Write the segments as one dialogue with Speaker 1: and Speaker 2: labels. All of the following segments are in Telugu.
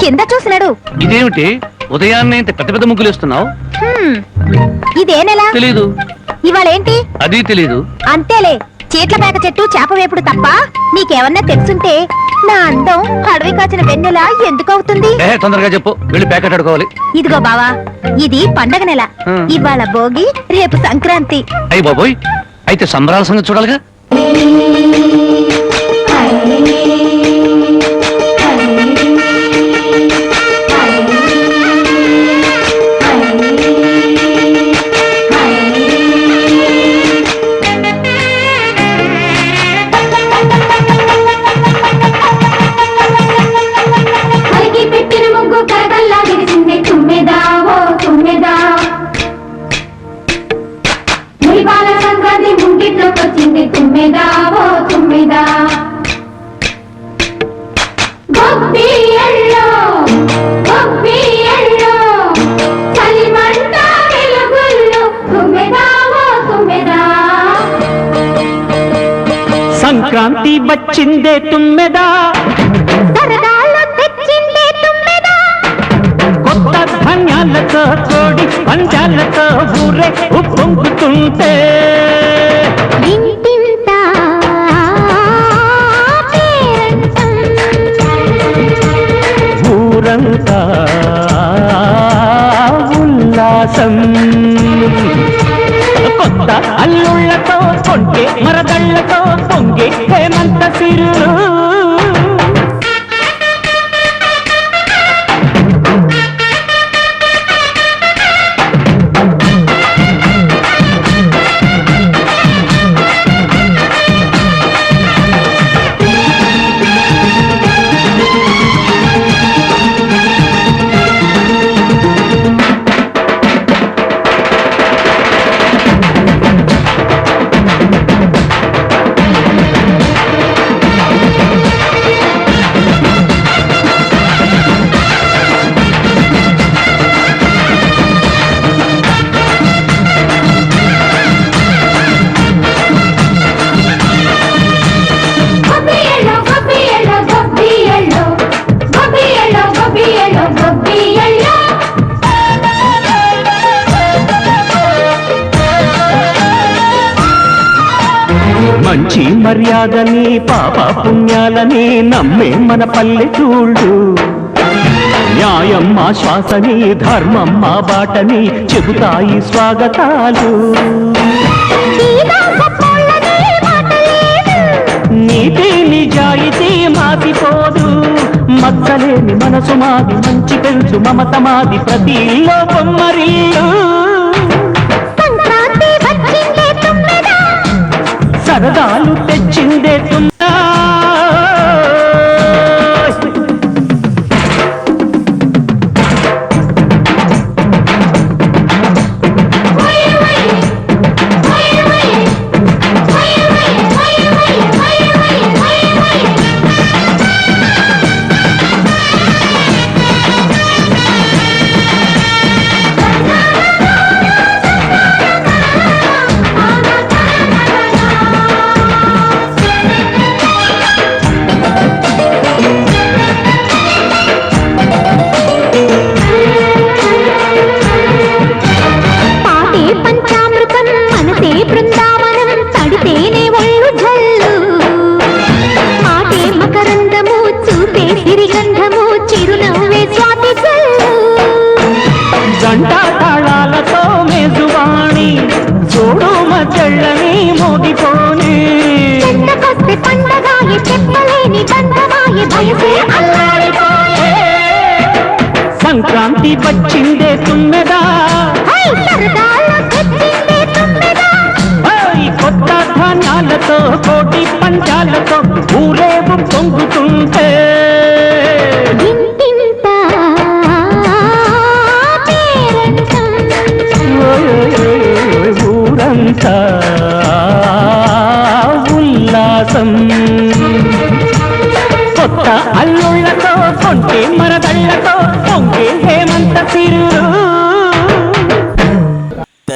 Speaker 1: కింద చూసినాడు.
Speaker 2: ఇదేమిటి? ఉదయాన్నే ఇంత పెద్ద పెద్ద ముగ్గులు వేస్తున్నావు?
Speaker 1: హ్మ్. ఇదే నెల?
Speaker 2: తెలీదు.
Speaker 1: ఇవాళ ఏంటి
Speaker 2: అది తెలీదు.
Speaker 1: అంతేలే. చీట్ల పేక చెట్టు చేప వేపుడు తప్ప నీకేమన్నా తెలుసుంటే నా అందం అడవి కాచిన వెన్నెల ఎందుకు అవుతుంది?
Speaker 2: ఏ తొందరగా చెప్పు. వెళ్ళి ప్యాకెట్ అడుకోవాలి
Speaker 1: ఇదిగో బావా ఇది పండగ నెల.
Speaker 2: హ్మ్.
Speaker 1: ఇవాళ భోగి రేపు సంక్రాంతి.
Speaker 2: అయ్యి బాబోయ్ అయితే సంబరాల సంగతి చూడాలిగా?
Speaker 3: పెట్టిన విరిసింది తుమ్మెదా ఓ తుమ్మెదా. మురిపాల సంక్రాంతి ముంగిట్లోకి వచ్చింది తుమ్మెదా ఓ తుమ్మెదా.
Speaker 4: సంక్రాంతి వచ్చిందే తుమ్మెదా. పంజాలతో ఊరే ఉప్పొంగుతుంటే. ఊరంతా ఉల్లాసం కొత్త అల్లుళ్ళతో కొంటే మరదళ్ళతో పొంగే హేమంత సిరు మంచి మర్యాదని పాప పుణ్యాలని నమ్మే మన పల్లెటూళ్ళు న్యాయం మా శ్వాసని ధర్మం మా బాటని చెబుతాయి స్వాగతాలు. నీతి నిజాయితీ మాసిపోదు మచ్చలేని మనసు మాది మంచి పెంచు మమత మాది ప్రతి ఇల్లో బొమ్మరిల్లు. 那
Speaker 1: 当然。మనసే బృందావనం తడితేనే ఒళ్ళు జల్లు. మాటే మకరందము చూపే సిరిగంధము చిరునవ్వే స్వాతి
Speaker 4: జంట తాళాలతో మేజువాణి చూడు మచ్చళ్ళని మోగిపోని
Speaker 1: చెంతకొస్తే పండగాయే చెప్పలేని బంధమాయే భయసే అల్లాడిపోయే.
Speaker 4: సంక్రాంతి వచ్చిందే తుమ్మెదా కోటి పంచాలతో ఊరేగు పొంగుతుంటే. ఊరంతా ఉల్లాసం. కొత్త అల్లుళ్ళతో కొంటే మరదళ్ళతో పొంగే హేమంత సిరు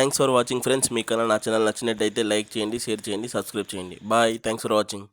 Speaker 5: థ్యాంక్స్ ఫర్ వాచింగ్ ఫ్రెండ్స్ మీకు కన్నా నా ఛానల్ నచ్చినట్టయితే లైక్ చేయండి షేర్ చేయండి సబ్స్క్రైబ్ చేయండి. Bye thanks for watching